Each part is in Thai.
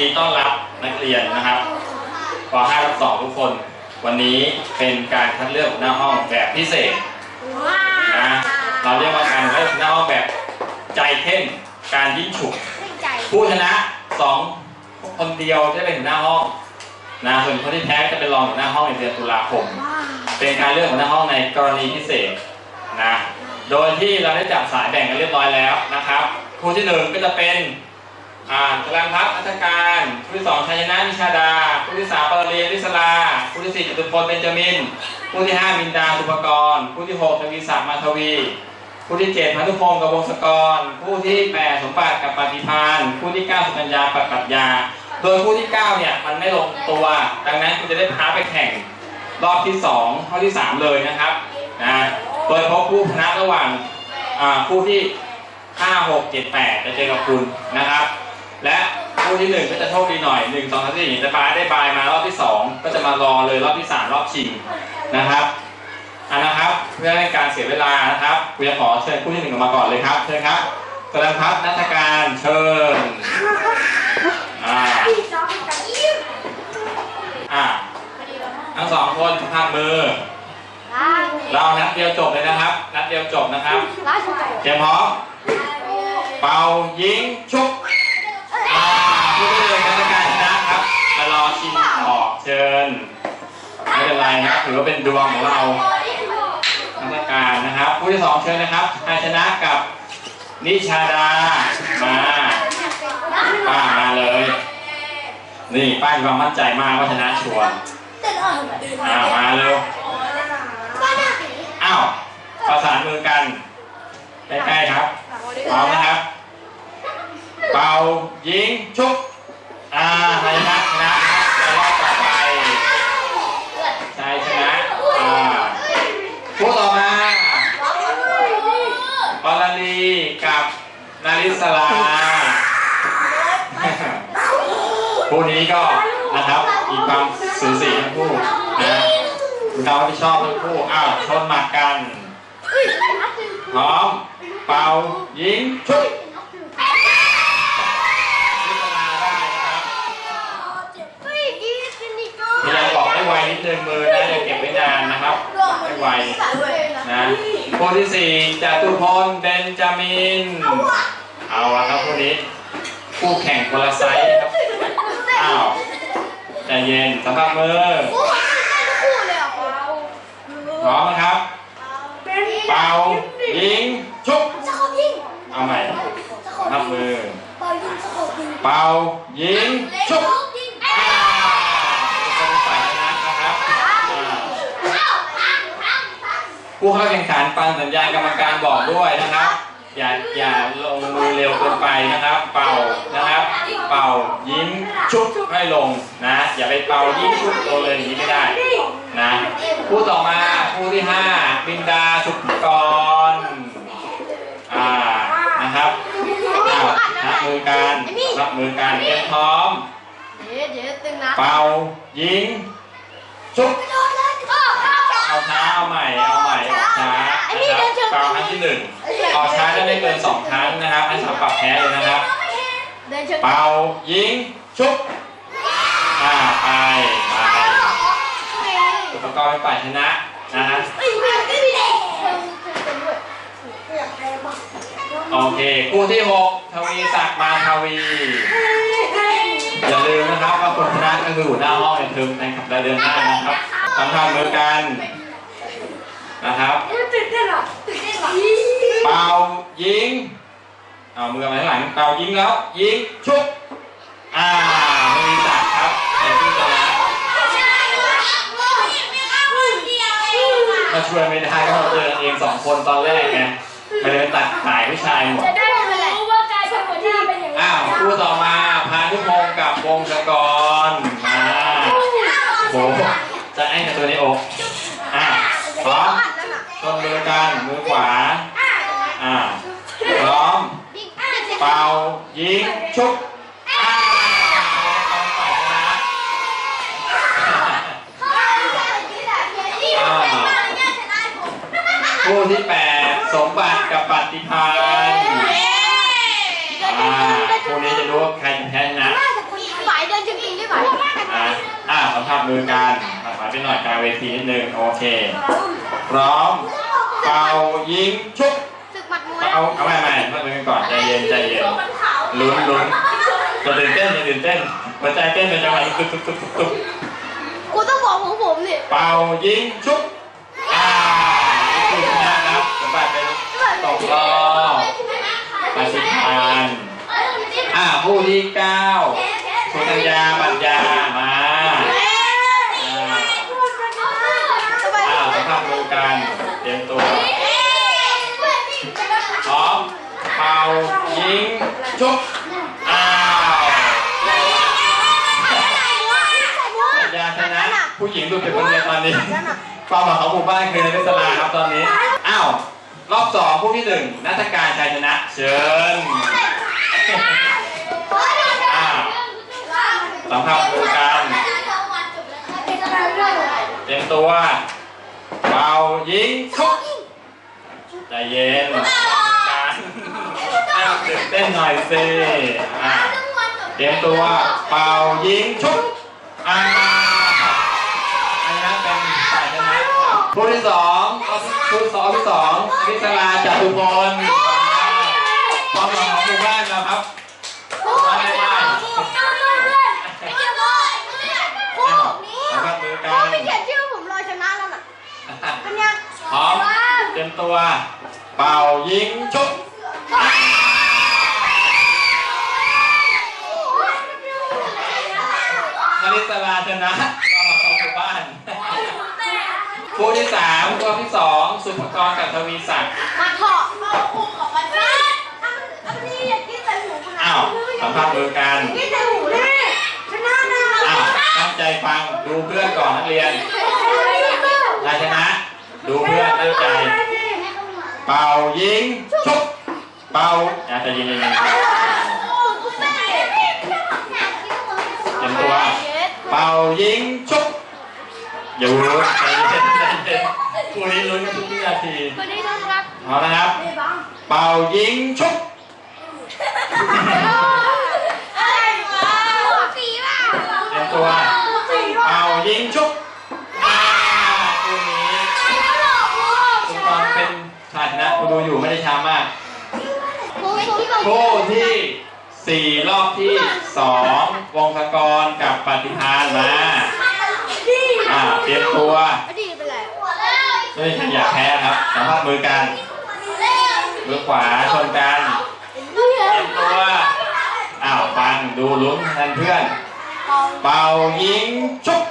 ดีต้อนรับนักเรียนนะครับป .5 ทับ2ทุกคน วันนี้เป็นการคัดเลือกหัวหน้าห้องแบบพิเศษนะเราเรียกว่าการคัดเลือกหัวหน้าห้องแบบใจเข้มการยิ่งฉุกผู้ชนะสองคนเดียวจะเป็นหัวหน้าห้องนะส่วนคนที่แพ้จะเป็นรองหัวหน้าห้องในเดือนตุลาคม เป็นการเลือกหัวหน้าห้องในกรณีพิเศษนะโดยที่เราได้จับสายแบ่งกันเรียบร้อยแล้วนะครับครูที่หนึ่งก็จะเป็น อ่ากลังพัฒอัธการผู้ที่สองชัยชนะนิชาดา ผู้ที่สามปรเรียนวิศลา ผู้ที่สี่จตุพลเบญจามิน ผู้ที่ห้ามินดาสุภกร ผู้ที่หกทวีศักดิ์มาทวี ผู้ที่เจ็ดพันธุพงศ์กับวงศกร ผู้ที่แปดสมบัติกับปฏิพานผู้ที่เก้าสุกัญญาปัตปัญญา โดยผู้ที่เก้าเนี่ยมันไม่ลงตัว ดังนั้นคุณจะได้พาไปแข่งรอบที่สองข้อที่สามเลยนะครับนะโดยเพราะผู้ชนะระหว่างอ่าผู้ที่ห้าหกเจ็ดแปดจะเจอกับคุณนะครับ และผู้ที่หนึ่งก็จะโชคดีหน่อยหนึ่งสองสามสี่จะบายได้บายมารอบที่สองก็จะมารอเลยรอบที่สามรอบชิงนะครับอะนะครับเพื่อให้การเสียเวลานะครับคุณจะขอเชิญผู้ที่หนึ่งออกมาก่อนเลยครับเชิญครับกำลังพัฒนักการเชิญอ่าอ่าทั้งสองคนพักมือเรานัดเดียวจบเลยนะครับ นัดเดียวจบนะครับเตรียมพร้อมเป่ายิงชุบารอชิงออกเชิญ ไม่เป็นไรนะถือว่าเป็นดวงของเรากรรมการนะครับ ผู้ที่สองเชิญนะครับชาชนะกับนิชาดา มาป้ามาเลย นี่ป้ามีความมั่นใจมากว่าชนะชวร์อ้ามาเร็วอ้าวประสานมือกันใกล้ๆครับพร้อมนะครับ เป่ายิงชุบอ่าชายชนะชนะครับไปรอบต่อไปชายชนะอ่าผู้ต่อมา ปรลีกับนาริสลา คู่ นี้ก็นะครับมีความสูสีทั้งคู่นะเราที่ชอบทั้งคู่อ้าวชนหมัดกันพร้อมเป่ายิงชุบนาริสลาได้นะครับพยายามบอกให้ไวนิดนึงมือนะอย่าเก็บไว้นานนะครับให้ไวนะคู่ที่สี่จตุพลเบนจามิน เอาละครับคู่นี้คู่แข่งคนละไซส์ ใจเย็นสำหรับมือพร้อมนะครับ เป่ายิงชุบเอาใหม่สำหรับมือ เป่ายิงชุบอ่าเป็นฝ่ายชนะนะครับอ่าผู้เข้าแข่งขันฟังสัญญาณกรรมการบอกด้วยนะครับ อย่าอย่าลงมือเร็วเกินไปนะครับ เป่านะครับ เป่ายิ้มชุบให้ลงนะ อย่าไปเป่ายิ้มชุบลงเลยอย่างนี้ไม่ได้นะผู้ต่อมาผู้ที่ห้าบินดาสุภกรอ่านะครับอ้าวนับมือกันนับมือกันเตรียมพร้อมเป่ายิงชุบเอาช้าเอาใหม่เอาใหม่ออกช้า นะครับเป่าครั้งที่หนึ่งออกช้าได้ไม่เกินสองครั้งนะครับให้สำหรับแพ้เลยนะครับเดินเชิญเป่ายิงชุบอ่าไปไปอุปกรณ์เป็นฝ่ายชนะนะฮะโอเคคู่ที่หกทวีศักดิ์มาทวีอย่าลืมนะครับว่าคนชนะก็คือหัวหน้าห้องในเทอมในขับเดือนหน้านะครับสัมผัสมือกัน นะครับตื่นเต้นหรอตื่นเต้นหรอเป่ายิงเอามือมาข้างหลังเป่ายิงแล้วยิงชุบอ่าไม่มีตัดครับเป็นผู้ชนะมาช่วยไม่ได้ก็เราเจอเองสองคนตอนแรกไงไม่ได้ไปตัดขายผู้ชายหมดจะได้รู้ว่าการเป็นหัวหน้าเป็นอย่างไรอ้าวคู่ต่อมาพานุพงศ์กับวงศกรมาโหจะไอ้กับตัวในอกอะพร้อมชนมือ กัน มือขวา อ่า พร้อม เป่า ยิง ชุบอ่าต้องฝ่ายชนะคู่ที่แปดสมบัติกับปฏิพานอ่าคู่นี้จะรู้ว่าใครจะแพ้ชนะฝ่ายถึงอีกได้ไหมอะอะสัมผัสมือกันถอยไปหน่อยกลางเวทีนิดนึง โอเค พร้อม เป่ายิงชุบศึกหมัดมวยเอาเอาใหม่ใหม่เมื่อกี้ก่อนใจเย็นใจเย็นลุ้นลุ้นจะตื่นเต้นจะตื่นเต้นหัวใจเต้นเป็นจังหวะตุ๊บตุ๊บตุ๊บตุ๊บกูต้องบอกของผมนี่เป่ายิงชุบอ่านี่คือชนะครับสมบัติเป็นตกรอบปฏิทานอ่าผู้ที่เก้าคุณธัญญาปัญญามาอ่าอ่าสัมผัสมือ กันเตรียมตัวพร้อมเป่ายิงชุบอ้าวปัญญาชนะผู้หญิงดูเป็นคนเดียวตอนนี้ความหวังของหมู่บ้านคือในเวสลาครับตอนนี้อ้าวรอบสองผู้ที่หนึ่งนัฐการชัยชนะ เชิญอ้าวสัมผัสมือกันเตรียมตัว เป่ายิงชุบใจเย็นการอ้าวตื่นเต้นหน่อยสิอ่าเตรียมตัวเป่ายิงชุบอ่าอันนั้นเป็นฝ่ายชนะผู้ที่สองผู้สองที่สองวิศราจตุพลความหวังของหมู่บ้านเราครับมาได้ไหมอ้าวสัมผัสมือกัโอ้น เป็นยังพร้อมเตรียมตัว เป่ายิงชุบนาริศราชนะความหวังของหมู่บ้านผู้ที่สามตัวที่สองสุภกรกับทวีศักดิ์มาเถาะอันนี้อย่ากินใส่หูขนาดอ้าวสัมผัสมือกันกินใส่หูนี่ชนะนะอ้าวตั้งใจฟังดูเพื่อนก่อนนักเรียนนายชนะ ดูเพื่อนตั้งใจ เป่ายิงชุบเป่าอะใจะยิงยิงยิงเตรียมตัว เป่ายิงชุบอยู่ใจเย็นใจเย็นคู่นี้ลุ้นกันทุกวินาทีคนนี้ต้องรับพร้อมนะครับ เป่ายิงชุบ อะไรวะสีป่ะ เตรียมตัว เป่ายิงชุบอ่าคู่นี้คุณตอนเป็นชายชนะคุณ ดูอยู่ไม่ได้ช้ามากคู่ที่สี่รอบที่สองวงศกรกับปฏิพานมาอ่าเตรียมตัวอดีตเป็นไรไม่ใช่อยากแพ้ครับสัมผัสมือกันมือขวาชนกันเตรียมตัวอ้าวฟังดูลุ้นแทนเพื่อน เป่ายิงชุบ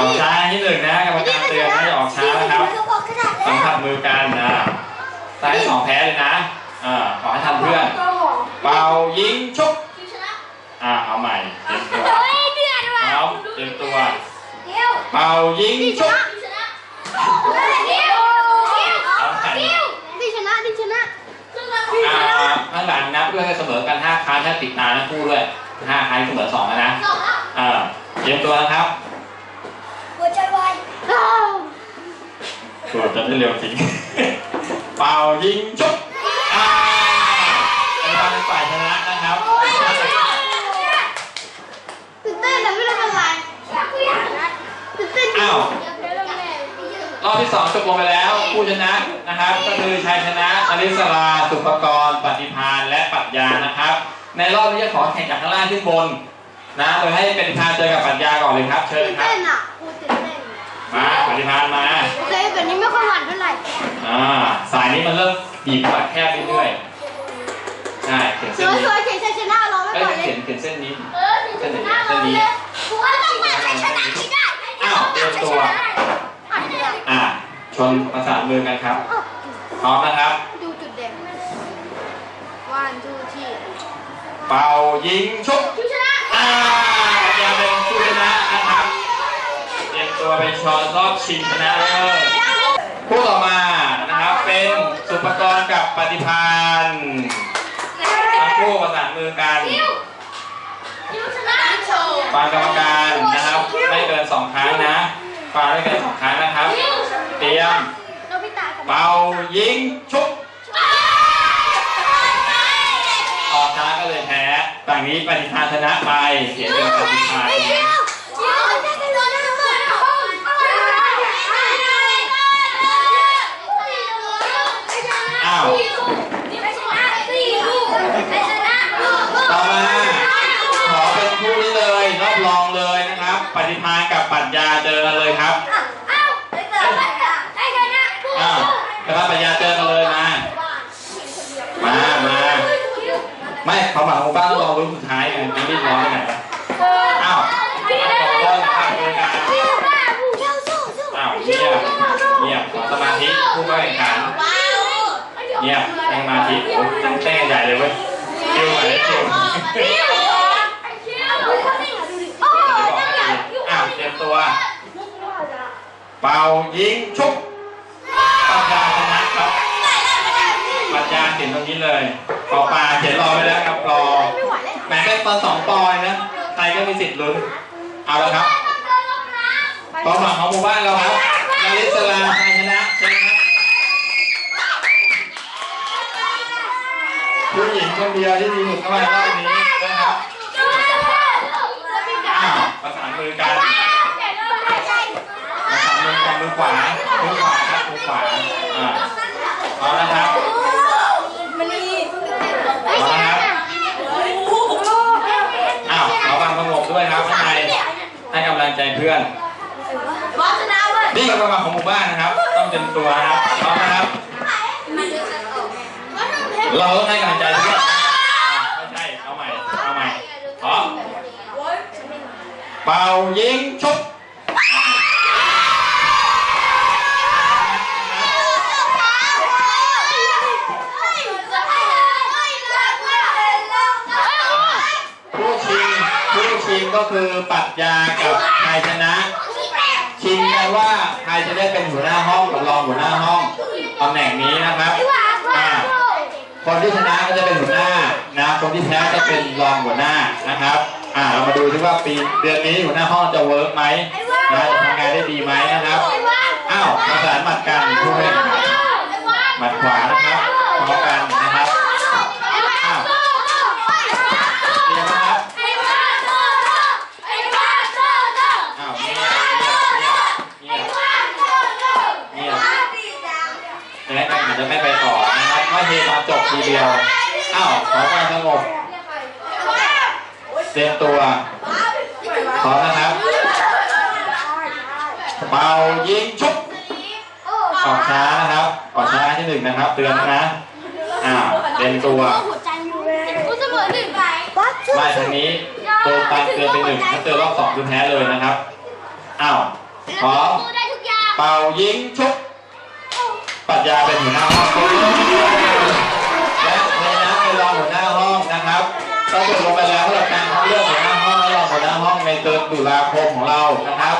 ออกช้าที่หนึ่งนะกรรมการเตือนให้ออกช้านะครับสัมผัสมือกันนะซ้ายสองแพ้เลยนะอ่าขอให้ทันเพื่อนเป่ายิงชุบอ่าเอาใหม่เตรียมตัวเฮ้ยเดือดว่ะพร้อมเตรียมตัวเดี๋ยวเป่ายิงชุบเดี๋ยวเดี๋ยวเดี๋ยวดิชนะดิชนะอ่าข้างหลังนับด้วยให้เสมอกันห้าครั้งถ้าติดตามทั้งคู่ด้วยห้าครั้งเสมอสองแล้วนะอ่าเตรียมตัวนะครับ ตัวจะได้เร็วจริง เป่ายิงชุบอ่าเป็นการเป็นฝ่ายชนะนะครับ ตื่นเต้นแต่ไม่รู้เป็นไรตื่นเต้นอ้าว รอบที่สองจบลงไปแล้วผู้ชนะนะครับ ก็คือชัยชนะอริสราสุภกรปฏิพานและปรัชญานะครับ ในรอบนี้จะขอแข่งจากข้างล่างขึ้นบน นะโดยให้เป็นทานเจอกับปรัชญาก่อนเลยครับ เชิญตื่นครับ เต้นอะกูตื่นเต้น มาปฏิพานมาเคยแบบนี้ไม่ค่อยหวานเท่าไหร่อ่าสายนี้มันเริ่มบีบกว่าแคบเรื่อยๆใช่เขียนสเส้นวยนี้สวยเฉยชัยชนะเราไม่เอ้ยก่อนเลเขียยนเขียนเส้นนี้ เออถึงชนะเราเลยกูว่าต้องมาชัยชนะที่ได้อ้าวเตรียมตัว อ่าชนประสานมือกันครับพร้อมนะครับ ดูจุดเด่นวันทูที่เป่ายิงชุบชนะ อ่าปรัชญาเป็นผู้ชนะนะครับเต รียมตัวไปชอนรอบชิงชนะเลิศผู้ต่อมานะครับเป็นสุปกรณ์กับปฏิพานทั้งคู่ประสานมือกันฟังกรรมการนะครับ ไม่เกินสองครั้งนะฟังไม่เกินสองครั้งนะครับ เตรียมโนบิตะกับเป่ายิงชุบออกช้าก็เลยแพ้ฝั่งนี้ปฏิภาณชนะไปเสียเป็นปฏิภาณตรงนี้ อ้าว ต่อมาขอเป็นคู่นี้เลยรอบรองเลยนะครับ ปฏิภาณกับ ปรัญญาเจอกันเลยครับอ้าวนะครับปรัญญาเจอกันเลยมา มามาไม่เขาหมาหมู่บ้านต้องรอรุ่นสุดท้ายไงยังไม่ร้องไปไหนวะอ้าวขอต้อนรับโดยการอ้าวเงียบเงียบขอสมาธิผู้เข้าแข่งขันเงียบตั้งสมาธิโอ้ยตั้งเต้นใหญ่เลยเว้ยคิวไหนคิว อ้าวเตัว เป่ายิงชุบปัญญาชนะครับปัญญาเขียนตรงนี้เลยปอปลาเขียนรอไปแล้วครับรอแหมเป็นตอนสองปอยนะใครก็มีสิทธิ์ลุ้นเอาละครับความหวังของหมู่บ้านเราครับนาริสลาชัยชนะใช่ไหมครับผู้หญิงคนเดียวที่ดีสุดเข้ามารอบนี้นะครับอ้าวประสานมือกัน นะครับมือ ขวามือขวามือขวาครับมือขวาอ่าเอาละครับเอาละครับอ้าวขอความสงบด้วยครับข้างในให้กำลังใจเพื่อนนี่คือความหวังของหมู่บ้านนะครับ ต้องเต็มตัวนะครับพร้อมนะครับ เราต้องให้กำลังใจเพื่อนอะไม่ใช่เอาใหม่เอาใหม่พร้อมเป่ายิงชุบ ผู้ชิงผู้ชิงก็ คือปรัชญากับไทยชนะ ชิงกันว่าใครจะได้เป็นหัวหน้าห้องกับรองหัวหน้าห้องตำแหน่งนี้นะครับอ่าคนที่ชนะก็จะเป็นหัวหน้านะคนที่แพ้จะเป็นรองหัวหน้านะครับอ่าเรามาดูที่ว่าปีเดือนนี้หัวหน้าห้องจะเวิร์กไหมนะจะทำงานได้ดีไหมนะครับอ้าวประสานหมัดกันผู้เล่นหมัดขวานะครับพร้อมกันนะครับอ้าวเตรียมนะครับอ้าวเงียบเงียบเงียบเงียบ จะให้การแข่งขันจะไม่ไปต่อนะครับก็เทตอนจบทีเดียว อ้าวขอความสงบเตรียมตัวพร้อมนะครับเป่ายิงชุบออกช้านะครับออกช้าที่หนึ่งนะครับ เตือนนะอ้าวเตรียมตัวไล่ทางนี้โดนตันเตือนไปหนึ่งถ้าเตือนรอบสองคือแพ้เลยนะครับอ้าวพร้อมเป่ายิงชุบปรัชญาเป็นหัวหน้าห้องและในนั้นเป็นรองหัวหน้าห้องนะครับ ก็จบลงไปแล้วสำหรับการคัดเลือกหัวหน้าห้องและรองหัวหน้าห้องในเดือนตุลาคมของเรานะครับ